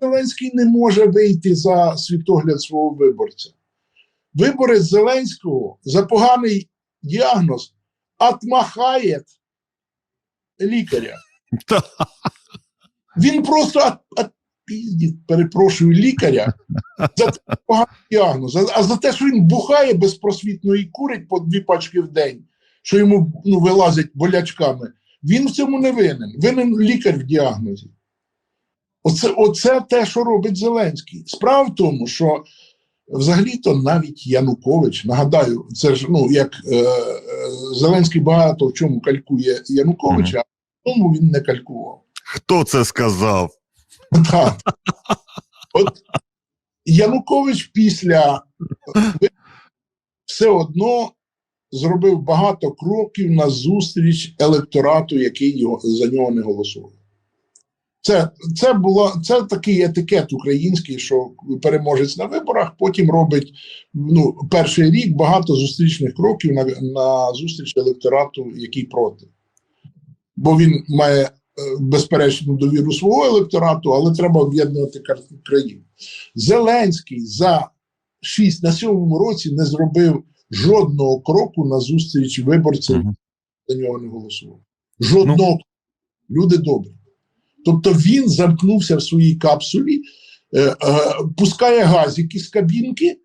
Зеленський не може вийти за світогляд свого виборця. Виборець Зеленського за поганий діагноз отмахає лікаря. Він просто от, отпіздить, перепрошую, лікаря за поганий діагноз. А, а за те, що він бухає безпросвітно і курить по дві пачки в день, що йому ну, вилазять болячками, він в цьому не винен. Винен лікар в діагнозі. Оце, оце те, що робить Зеленський. Справа в тому, що взагалі-то навіть Янукович, нагадаю, це ж ну як е, е, Зеленський багато в чому калькує Януковича, а в тому він не калькував. Хто це сказав? Так. От Янукович після все одно зробив багато кроків на зустріч електорату, який його, за нього не голосував. Це, це, було, це такий етикет український, що переможець на виборах, потім робить ну, перший рік багато зустрічних кроків на, на зустріч електорату, який проти. Бо він має е, безперечну довіру свого електорату, але треба об'єднувати країну. Зеленський за 6 на сьомому році не зробив жодного кроку на зустріч виборців, за нього не голосував. Жодного люди добрі. Тобто він замкнувся в своїй капсулі, е, е, пускає газики з кабінки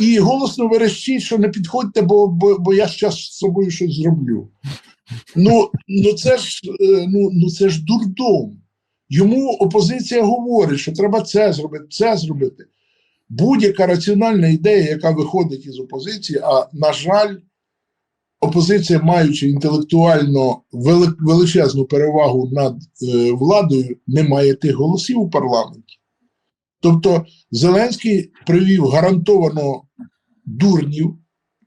і голосно верещить, що не підходьте, бо, бо, бо я зараз з собою щось зроблю. Ну, ну, це ж, е, ну, ну це ж дурдом. Йому опозиція говорить, що треба це зробити, це зробити. Будь-яка раціональна ідея, яка виходить із опозиції, а на жаль, опозиція, маючи інтелектуально вели- величезну перевагу над е, владою, не має тих голосів у парламенті. Тобто Зеленський привів гарантовано дурнів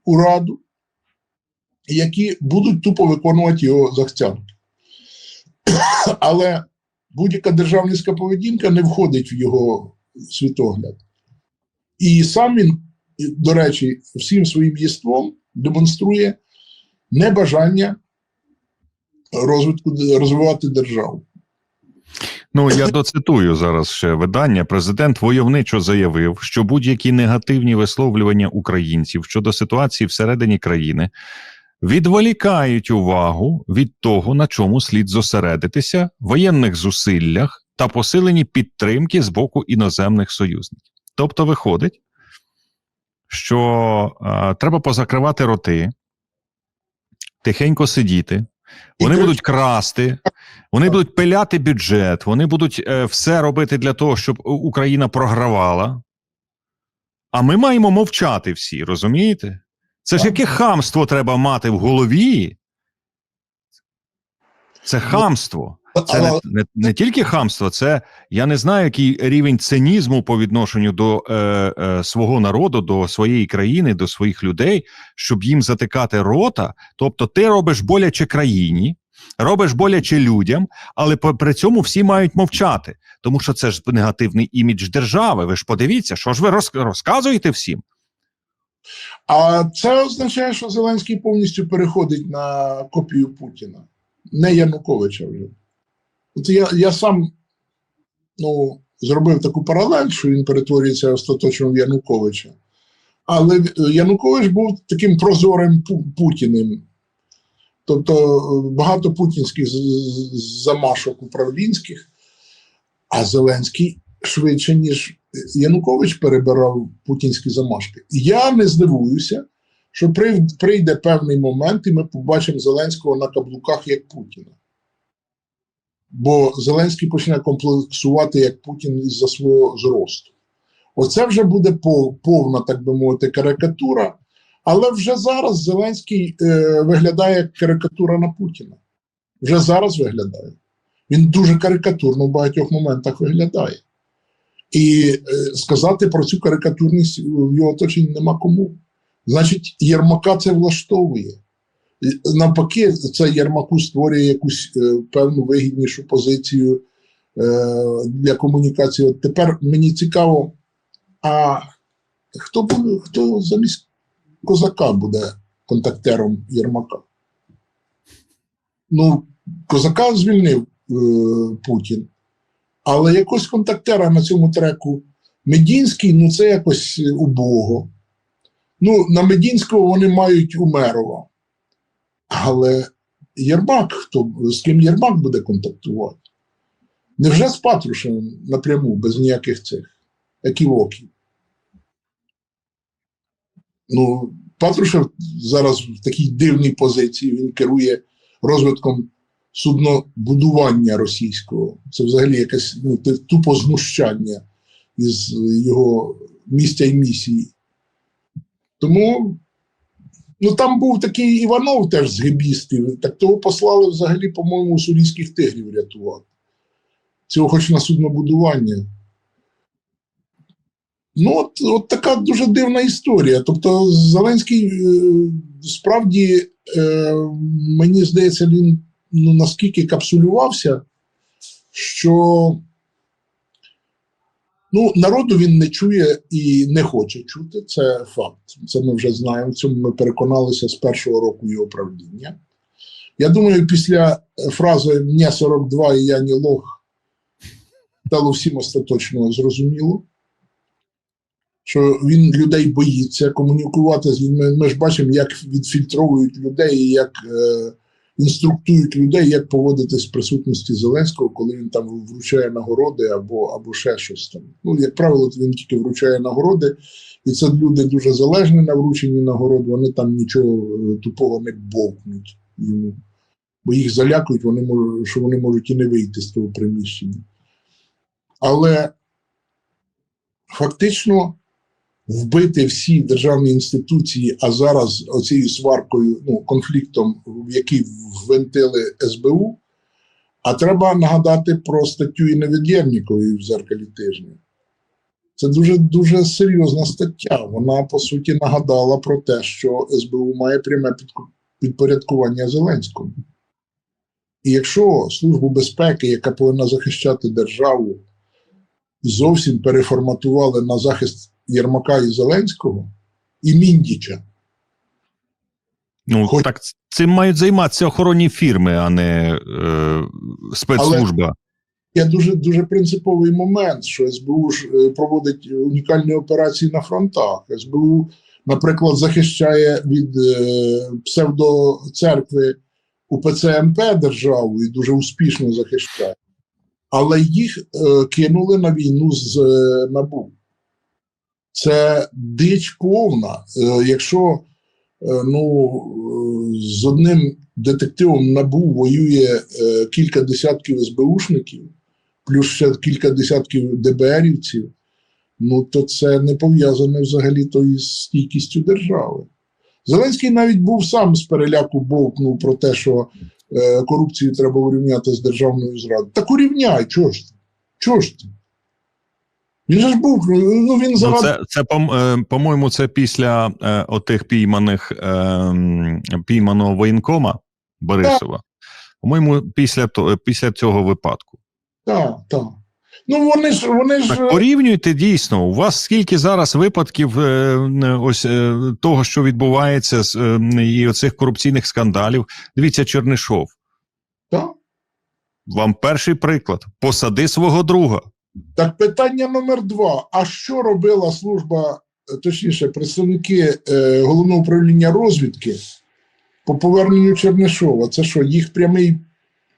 у раду, які будуть тупо виконувати його захцянки. Але будь-яка державницька поведінка не входить в його світогляд. І сам він, до речі, всім своїм єством демонструє небажання розвитку розвивати державу. Ну я доцитую зараз ще видання. Президент войовничо заявив, що будь-які негативні висловлювання українців щодо ситуації всередині країни відволікають увагу від того, на чому слід зосередитися, в воєнних зусиллях та посиленні підтримки з боку іноземних союзників. Тобто, виходить, що е, треба позакривати роти, тихенько сидіти. Вони будуть красти, вони будуть пиляти бюджет, вони будуть е, все робити для того, щоб Україна програвала. А ми маємо мовчати всі, розумієте? Це ж яке хамство треба мати в голові? Це хамство. Це не, не, не тільки хамство, це я не знаю, який рівень цинізму по відношенню до е, е, свого народу, до своєї країни, до своїх людей, щоб їм затикати рота. Тобто, ти робиш боляче країні, робиш боляче людям, але при цьому всі мають мовчати, тому що це ж негативний імідж держави. Ви ж подивіться, що ж ви роз, розказуєте всім? А це означає, що Зеленський повністю переходить на копію Путіна, не Януковича вже. От я, я сам ну, зробив таку паралель, що він перетворюється остаточно в Януковича. Але е, Янукович був таким прозорим Путіним. Тобто е, багато путінських замашок управлінських, а Зеленський швидше, ніж Янукович перебирав путінські замашки. Я не здивуюся, що прийде певний момент, і ми побачимо Зеленського на каблуках як Путіна. Бо Зеленський почне комплексувати як Путін із-за свого зросту. Оце вже буде повна, так би мовити, карикатура. Але вже зараз Зеленський е, виглядає як карикатура на Путіна. Вже зараз виглядає. Він дуже карикатурно в багатьох моментах виглядає. І е, сказати про цю карикатурність в його оточенні нема кому. Значить, Єрмака це влаштовує. І, Навпаки, це Єрмаку створює якусь е, певну вигіднішу позицію е, для комунікації. От тепер мені цікаво, а хто буде, хто замість козака буде контактером Єрмака? Ну, козака звільнив е, Путін. Але якось контактера на цьому треку Медінський, ну це якось е, убого. Ну, на Медінського вони мають Умерова. Але Єрмак, хто, з ким Єрмак буде контактувати? Невже з Патрушевим напряму, без ніяких цих еківоків? Ну, Патрушев зараз в такій дивній позиції, він керує розвитком суднобудування російського. Це взагалі якесь ну, тупо знущання із його місця і місії. Тому ну, там був такий Іванов теж з гебістів, так того послали взагалі, по-моєму, сурійських тигрів рятувати. Цього хоч на суднобудування. Ну, от, от така дуже дивна історія. Тобто, Зеленський е, справді, е, мені здається, він ну, наскільки капсулювався, що ну, народу він не чує і не хоче чути. Це факт. Це ми вже знаємо. В цьому ми переконалися з першого року його правління. Я думаю, після фрази «Мені 42 і я не лох стало всім остаточно зрозуміло що він людей боїться комунікувати з людьми. Ми ж бачимо, як відфільтровують людей, як е, інструктують людей, як поводитись в присутності Зеленського, коли він там вручає нагороди або, або ще щось там. Ну, як правило, він тільки вручає нагороди, і це люди дуже залежні на врученні нагород, вони там нічого е, тупого не бовкнуть йому. Бо їх залякують, вони можуть, що вони можуть і не вийти з того приміщення. Але фактично вбити всі державні інституції, а зараз оцією сваркою, ну, конфліктом, в який ввентили СБУ. А треба нагадати про статтю Іневідєрнікової в зеркалі тижня. Це дуже дуже серйозна стаття. Вона по суті нагадала про те, що СБУ має пряме підпорядкування Зеленському. І якщо Службу безпеки, яка повинна захищати державу, зовсім переформатували на захист Єрмака і Зеленського і Міндіча. Ну Хоч- так цим мають займатися охоронні фірми, а не е, спецслужба. Є дуже дуже принциповий момент, що СБУ ж е, проводить унікальні операції на фронтах. СБУ, наприклад, захищає від е, псевдоцеркви УПЦ МП державу і дуже успішно захищає, але їх е, кинули на війну з е, НАБУ. Це дич повна. Е, якщо е, ну, е, з одним детективом НАБУ воює кілька десятків СБУшників, плюс ще кілька десятків ДБРівців, ну то це не пов'язане взагалі то із стійкістю держави. Зеленський навіть був сам з переляку бовкнув про те, що корупцію треба урівняти з державною зрадою. Так урівняй, чого ж ти? Чого ж ти? Він ж був, ну він Ну, це, це е, по-моєму, це після е, отих пійманих е, пійманого воєнкома Борисова. По-моєму, після, після цього випадку. Так, так. Ну вони ж вони ж Так порівнюйте дійсно. У вас скільки зараз випадків е, ось е, того, що відбувається з е, і оцих корупційних скандалів. Дивіться, Чернишов. так. Вам перший приклад: посади свого друга. Так питання номер два: а що робила служба, е, точніше, представники е, головного управління розвідки по поверненню Чернишова? Це що, їх прямий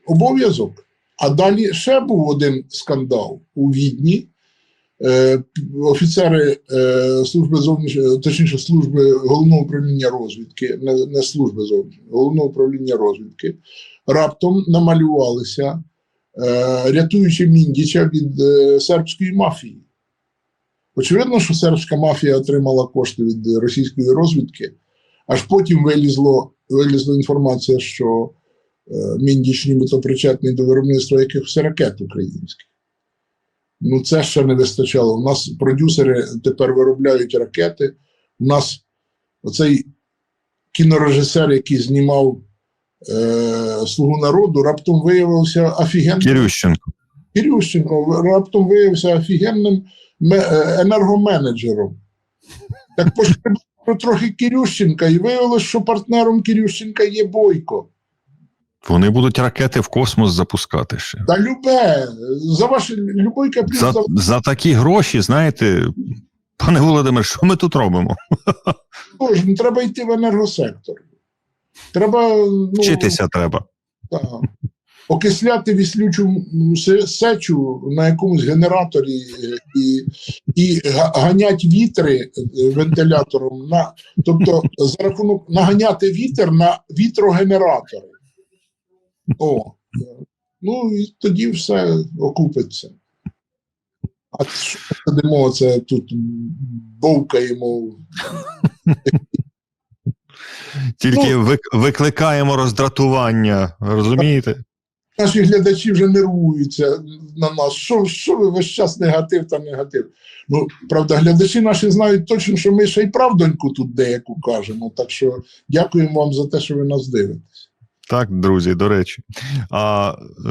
обов'язок? А далі ще був один скандал у Відні. Е, офіцери служби зовнішньої, точніше, служби головного управління розвідки, не, не служби зовнішньої, головного управління розвідки, раптом намалювалися рятуючи Міндіча від е, сербської мафії. Очевидно, що сербська мафія отримала кошти від е, російської розвідки, аж потім вилізло, вилізла інформація, що е, Міндіч нібито причетний до виробництва якихось ракет українських. Ну, це ще не вистачало. У нас продюсери тепер виробляють ракети. У нас оцей кінорежисер, який знімав е, Слугу народу, раптом виявився офігенним. Кирющенко. Кирющенко раптом виявився офігенним е, енергоменеджером. Так пошкребли трохи Кирющенка, і виявилось, що партнером Кирющенка є Бойко. Вони будуть ракети в космос запускати ще. Та любе, за ваш любой каприз За, за за такі гроші, знаєте, пане Володимир, що ми тут робимо? Боже, ну, треба йти в енергосектор. Треба ну, Вчитися треба. та, окисляти віслючу сечу на якомусь генераторі е, і, і га- ганять вітри е, вентилятором на тобто за рахунок наганяти вітер на вітрогенератори. О, ну і тоді все окупиться. А що сидимо, це тут бовкаємо. Тільки ну, викликаємо роздратування, розумієте? Наші глядачі вже нервуються на нас. Що, що ви весь час негатив та негатив? Ну, правда, глядачі наші знають точно, що ми ще й правдоньку тут деяку кажемо. Так що дякуємо вам за те, що ви нас дивитесь. Так, друзі, до речі. А е,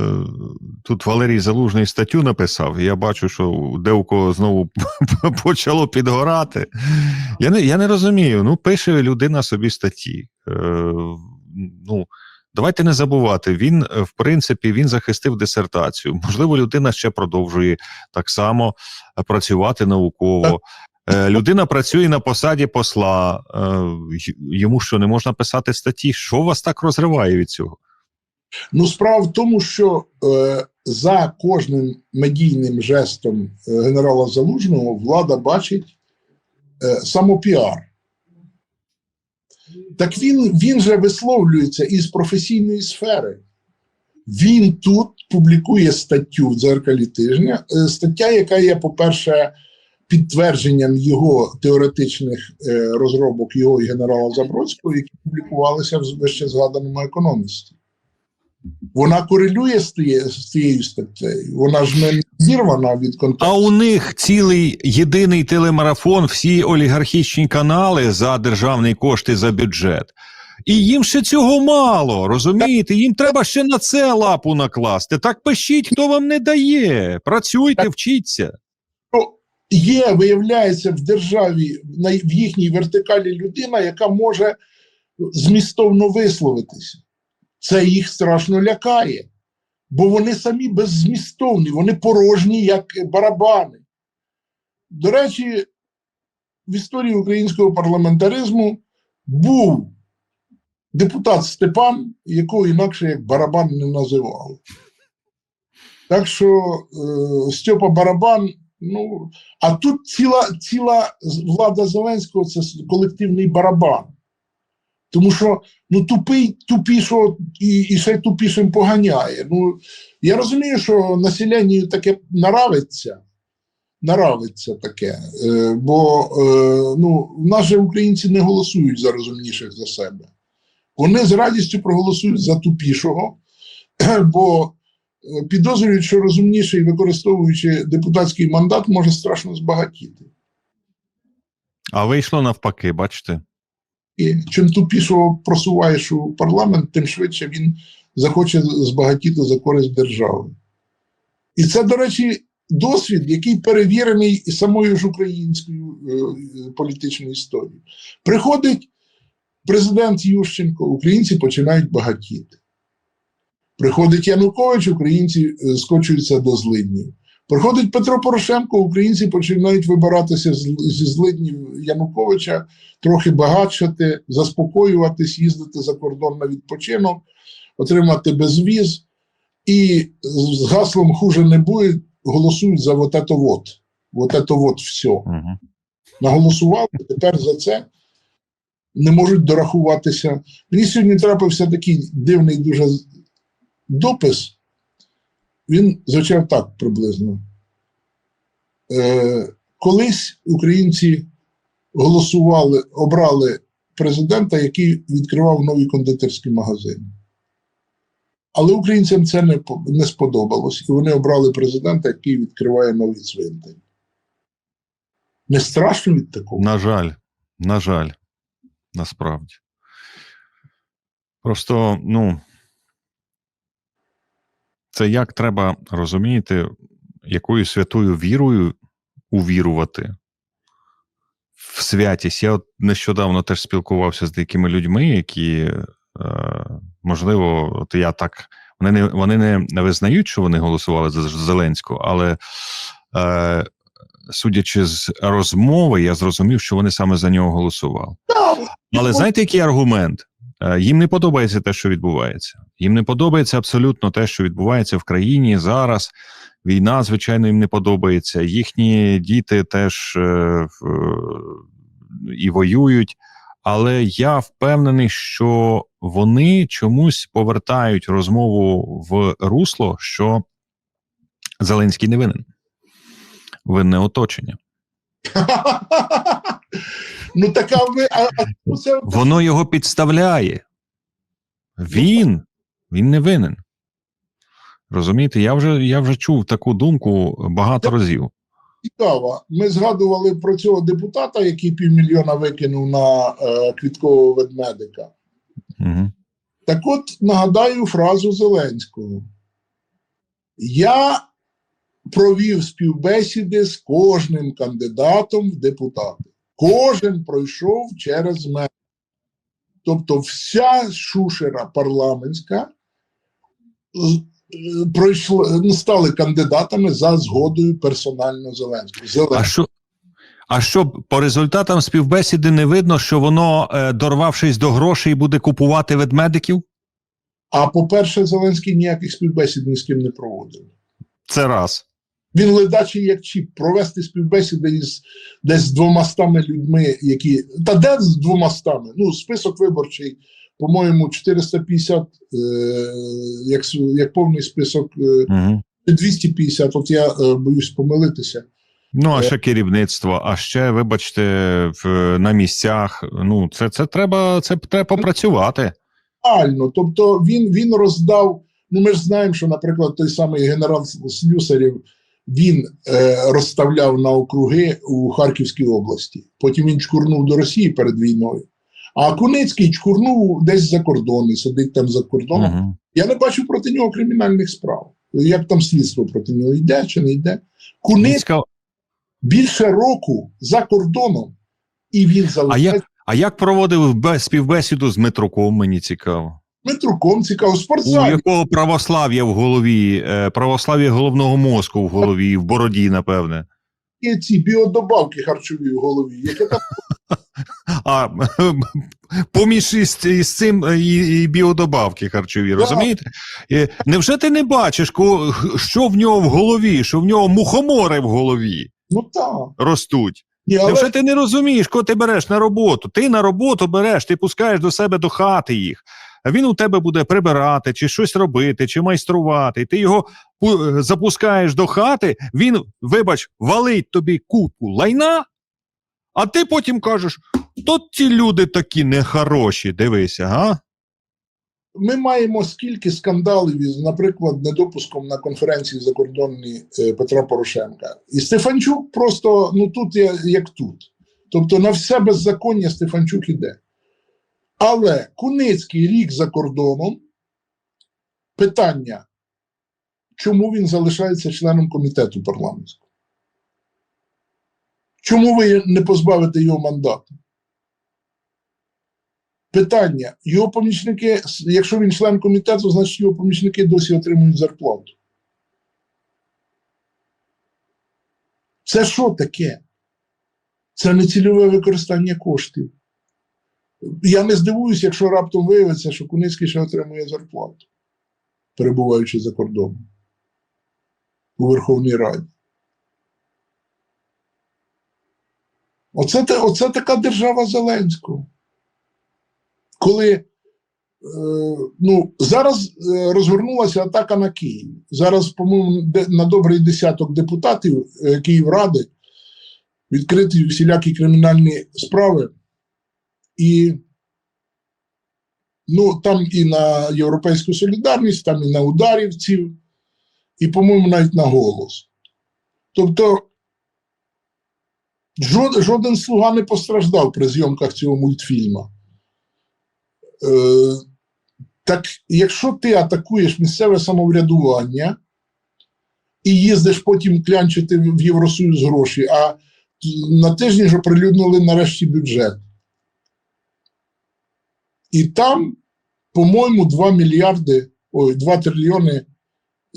тут Валерій Залужний статтю написав, і я бачу, що де у кого знову почало підгорати. Я не, я не розумію. Ну, пише людина собі статті. Е, ну, давайте не забувати. Він, в принципі, він захистив дисертацію. Можливо, людина ще продовжує так само е, працювати науково. Е, Людина працює на посаді посла. Е, Йому що не можна писати статті? Що вас так розриває від цього? Ну, справа в тому, що е, за кожним медійним жестом е, генерала Залужного влада бачить е, самопіар. Так він, він же висловлюється із професійної сфери. Він тут публікує статтю в дзеркалі тижня. Стаття, яка є, по-перше, підтвердженням його теоретичних е, розробок його і генерала Забродського, які публікувалися в вище згаданому економісті. Вона корелює з тією, з тією статтею. Вона ж не зірвана від контексту. А у них цілий єдиний телемарафон, всі олігархічні канали за державний кошт і за бюджет. І їм ще цього мало, розумієте? Їм треба ще на це лапу накласти. Так пишіть, хто вам не дає. Працюйте, вчіться. Є, виявляється, в державі в їхній вертикалі людина, яка може змістовно висловитися. Це їх страшно лякає, бо вони самі беззмістовні, вони порожні, як барабани. До речі, в історії українського парламентаризму був депутат Степан, якого інакше як барабан не називали. Так що е, Степа Барабан, ну, а тут ціла, ціла влада Зеленського це колективний барабан. Тому що ну, тупий тупішого і, і ще тупішим поганяє. Ну, я розумію, що населенню таке наравиться. Наравиться таке. Е, бо е, ну, в нас же українці не голосують за розумніших за себе. Вони з радістю проголосують за тупішого, бо е, підозрюють, що розумніший, використовуючи депутатський мандат, може страшно збагатіти. А вийшло навпаки, бачите? І чим тупішого просуваєш у парламент, тим швидше він захоче збагатіти за користь держави. І це, до речі, досвід, який перевірений і самою ж українською е, е, політичною історією. Приходить президент Ющенко, українці починають багатіти. Приходить Янукович, українці е, скочуються до злиднів. Приходить Петро Порошенко, українці починають вибиратися зі злиднів Януковича, трохи багатшати, заспокоюватись, їздити за кордон на відпочинок, отримати безвіз. І з гаслом хуже не буде, голосують за вот это вот. Вот это вот все. Угу. Наголосували, тепер за це не можуть дорахуватися. Мені сьогодні трапився такий дивний дуже допис. Він звучав так приблизно. Е, колись українці голосували, обрали президента, який відкривав нові кондитерські магазини. Але українцям це не, не сподобалось, і вони обрали президента, який відкриває нові цвинтарі. Не страшно від такого? На жаль, на жаль, насправді. Просто, ну, це як треба розумієте, якою святою вірою увірувати в святість. Я от нещодавно теж спілкувався з деякими людьми, які е, можливо, от я так. Вони не вони не, не визнають, що вони голосували за Зеленського, але е, судячи з розмови, я зрозумів, що вони саме за нього голосували. Але знаєте, який аргумент? Е, Їм не подобається те, що відбувається. Їм не подобається абсолютно те, що відбувається в країні зараз. Війна, звичайно, їм не подобається. Їхні діти теж е, і воюють. Але я впевнений, що вони чомусь повертають розмову в русло, що Зеленський не винен. Винне оточення. ну така ви. А, а це Воно його підставляє. Він, він не винен. Розумієте, я вже, я вже чув таку думку багато разів. цікаво. Ми згадували про цього депутата, який півмільйона викинув на е, квіткового ведмедика. Угу. Так от нагадаю фразу Зеленського. Я провів співбесіди з кожним кандидатом в депутати. Кожен пройшов через мене. Тобто, вся шушера парламентська е, пройшла, ну, стали кандидатами за згодою персонально Зеленського. А що? А що по результатам співбесіди не видно, що воно, е, дорвавшись до грошей, буде купувати ведмедиків? А по-перше, Зеленський ніяких співбесід ні з ким не проводив. Це раз. Він ледачий як чіп, провести співбесіди із десь з двомастами людьми, які. Та де з двомастами? Ну, список виборчий, по-моєму, 450, е, як, як повний список, е, Угу. 250, от я е, боюсь помилитися. Ну, а Е. ще керівництво, а ще, вибачте, в, на місцях. Ну, це, це треба, це треба попрацювати. Реально, тобто він, він роздав. Ну, ми ж знаємо, що, наприклад, той самий генерал Слюсарів він е, розставляв на округи у Харківській області. Потім він чкурнув до Росії перед війною. А Куницький чкурнув десь за кордон і сидить там за кордоном. Угу. Я не бачу проти нього кримінальних справ. Як там слідство проти нього йде чи не йде? Куницький більше року за кордоном, і він А як, а як проводив бе- співбесіду з Митруком, мені цікаво. Дмитруком, цікаво, У якого православ'я в голові, е, православ'я головного мозку в голові, в бороді, напевне. Є ці біодобавки харчові в голові, яке там А поміж із, із цим е, і, і біодобавки харчові, розумієте? Е, Невже ти не бачиш, що в нього в голові, що в нього мухомори в голові ну так. ростуть? Але Невже ти не розумієш, кого ти береш на роботу? Ти на роботу береш, ти пускаєш до себе до хати їх. Він у тебе буде прибирати, чи щось робити, чи майструвати. Ти його е, запускаєш до хати, він, вибач, валить тобі купу лайна, а ти потім кажеш: то ці люди такі нехороші, дивися, га? ми маємо скільки скандалів із, наприклад, недопуском на конференції закордонній е, Петра Порошенка. І Стефанчук просто ну тут як тут. Тобто на все беззаконня Стефанчук іде. Але Куницький рік за кордоном. Питання, чому він залишається членом комітету парламентського? Чому ви не позбавите його мандату? Питання: його помічники, якщо він член комітету, значить його помічники досі отримують зарплату. Це що таке? Це не цільове використання коштів. Я не здивуюся, якщо раптом виявиться, що Куницький ще отримує зарплату, перебуваючи за кордоном у Верховній Раді. Оце, оце така держава Зеленського коли е, ну, зараз е, розгорнулася атака на Київ. Зараз, по-моєму, на добрий десяток депутатів е, Київради відкриті всілякі кримінальні справи. І ну, там і на Європейську солідарність, там і на ударівців, і, по-моєму, навіть на голос. Тобто жод- жоден слуга не постраждав при зйомках цього мультфільму. Е, так якщо ти атакуєш місцеве самоврядування і їздиш потім клянчити в Євросоюз гроші, а на тижні ж оприлюднили нарешті бюджет. І там по-моєму, 2 мільярди, ой, 2 трильйони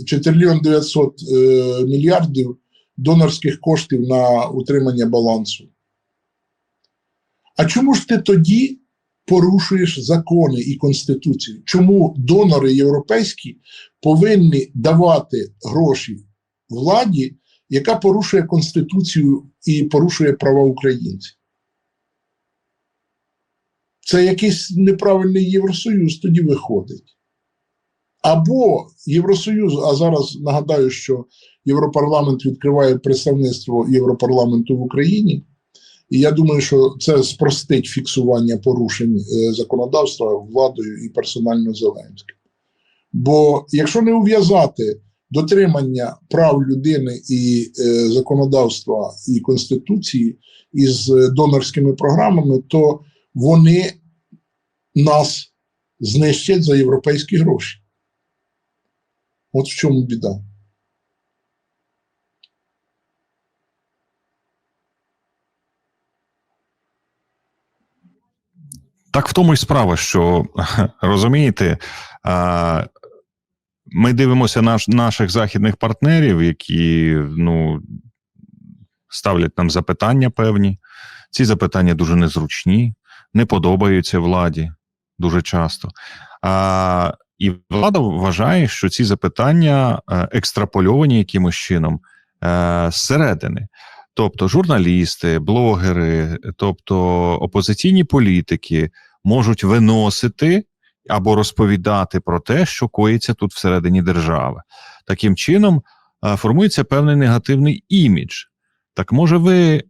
чи трильйон 900 е, мільярдів донорських коштів на утримання балансу. А чому ж ти тоді порушуєш закони і конституцію? Чому донори європейські повинні давати гроші владі, яка порушує конституцію і порушує права українців? Це якийсь неправильний Євросоюз тоді виходить. Або Євросоюз, а зараз нагадаю, що Європарламент відкриває представництво Європарламенту в Україні. І я думаю, що це спростить фіксування порушень е, законодавства владою і персонально Зеленським. Бо якщо не ув'язати дотримання прав людини і е, законодавства і конституції із е, донорськими програмами, то вони нас знищать за європейські гроші. От в чому біда. Так в тому й справа, що розумієте, ми дивимося наш, наших західних партнерів, які ну, ставлять нам запитання певні. Ці запитання дуже незручні, не подобаються владі дуже часто. А, і влада вважає, що ці запитання е, екстрапольовані якимось чином е, зсередини. Тобто журналісти, блогери, тобто опозиційні політики можуть виносити або розповідати про те, що коїться тут всередині держави. Таким чином е, формується певний негативний імідж. Так може, ви,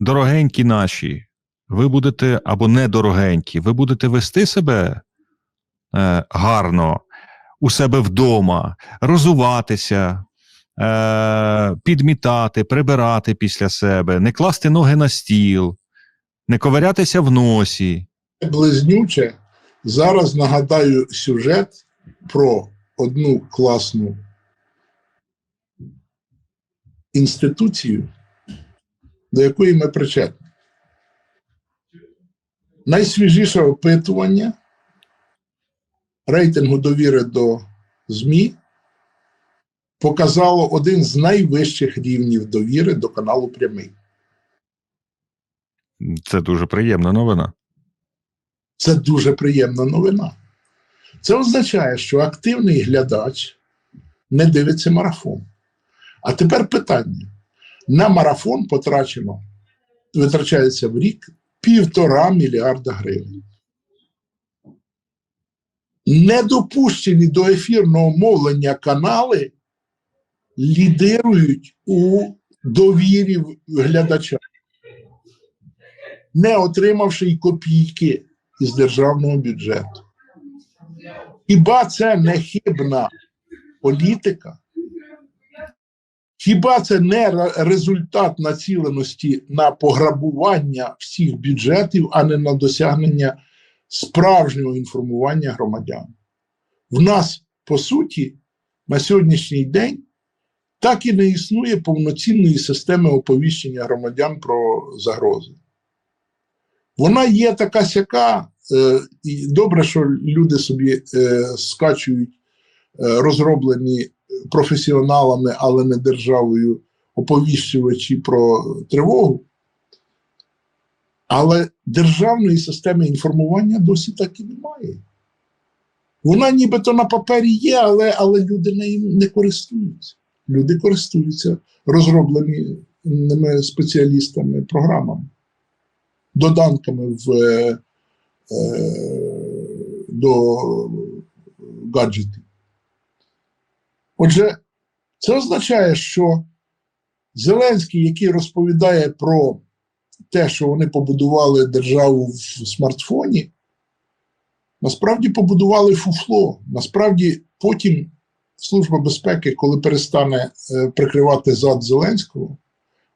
дорогенькі наші, ви будете або недорогенькі, ви будете вести себе е, гарно у себе вдома, розуватися, е, підмітати, прибирати після себе, не класти ноги на стіл, не ковирятися в носі. Близнюче зараз нагадаю сюжет про одну класну інституцію, до якої ми причетні. Найсвіжіше опитування рейтингу довіри до ЗМІ показало один з найвищих рівнів довіри до каналу Прямий. Це дуже приємна новина. Це дуже приємна новина. Це означає, що активний глядач не дивиться марафон. А тепер питання: на марафон потрачено, витрачається в рік півтора мільярда гривень. Недопущені до ефірного мовлення канали лідирують у довірі глядача, не отримавши й копійки із державного бюджету. Хіба це не хибна політика? Хіба це не результат націленості на пограбування всіх бюджетів, а не на досягнення справжнього інформування громадян? В нас, по суті, на сьогоднішній день так і не існує повноцінної системи оповіщення громадян про загрози. Вона є така сяка, е, і добре, що люди собі е, скачують е, розроблені професіоналами, але не державою, оповіщувачі про тривогу. Але державної системи інформування досі так і немає. Вона нібито на папері є, але, але люди нею не користуються. Люди користуються розробленими спеціалістами програмами, доданками в, е, е, до гаджетів. Отже, це означає, що Зеленський, який розповідає про те, що вони побудували державу в смартфоні, насправді побудували фуфло. Насправді, потім Служба безпеки, коли перестане е, прикривати зад Зеленського,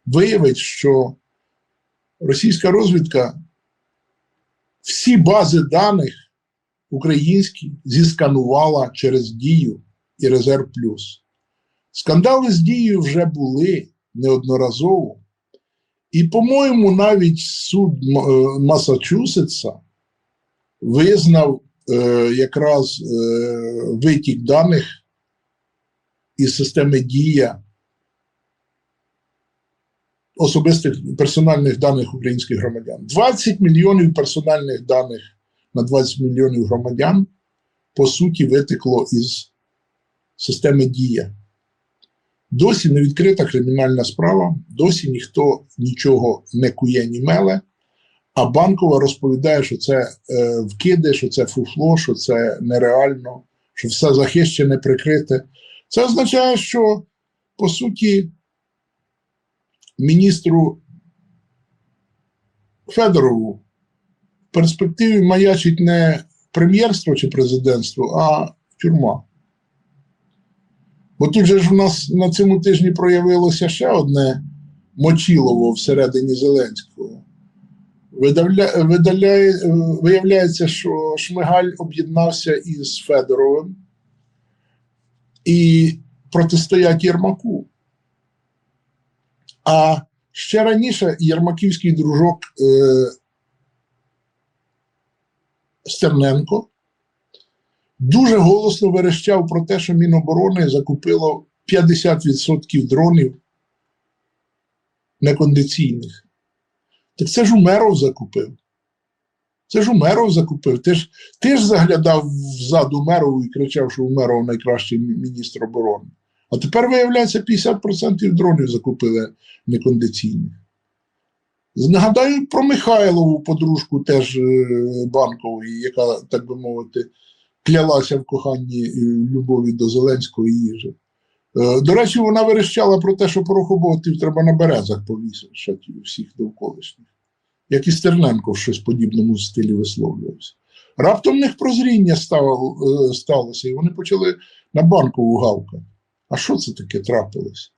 виявить, що російська розвідка всі бази даних українські зісканувала через дію і резерв плюс. Скандали з дією вже були неодноразово. І, по-моєму, навіть суд е, Масачусетса визнав е, якраз е, витік даних із системи Дія особистих персональних даних українських громадян. 20 мільйонів персональних даних на 20 мільйонів громадян по суті витекло із системи Дія. Досі не відкрита кримінальна справа, досі ніхто нічого не кує, ні меле. А банкова розповідає, що це е, вкиди, що це фуфло, що це нереально, що все захищене, прикрите. Це означає, що по суті міністру Федорову в перспективі маячить не прем'єрство чи президентство, а тюрма. Тут же ж у нас на цьому тижні проявилося ще одне мочілово всередині Зеленського. Видавля, видаляє, виявляється, що Шмигаль об'єднався із Федоровим і протистоять Єрмаку. А ще раніше Єрмаківський дружок е, Стерненко дуже голосно верещав про те, що Міноборони закупило 50% дронів некондиційних. Так це ж Умеров закупив. Це ж Умеров закупив. Ти ж, ти ж заглядав взад Умерову і кричав, що Умеров найкращий міністр оборони. А тепер, виявляється, 50% дронів закупили некондиційних. Нагадаю про Михайлову подружку теж е, банкової, яка, так би мовити, клялася в коханні любові до Зеленського їжі. Е, До речі, вона верещала про те, що порохоботів треба на березах повісити всіх довколишніх. Як і Стерненко в щось подібному стилі висловлювався. Раптом в них прозріння стало, е, сталося, і вони почали на банкову гавкати. А що це таке трапилось?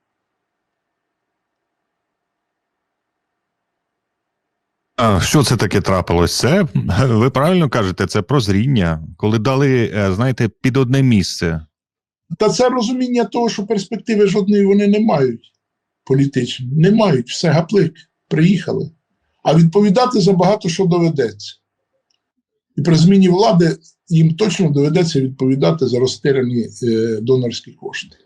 Що це таке трапилось? Це ви правильно кажете, це прозріння, коли дали, е, знаєте, під одне місце. Та це розуміння того, що перспективи жодної вони не мають політичні. Не мають, все гаплик, приїхали. А відповідати за багато що доведеться. І при зміні влади їм точно доведеться відповідати за розтирані е, донорські кошти.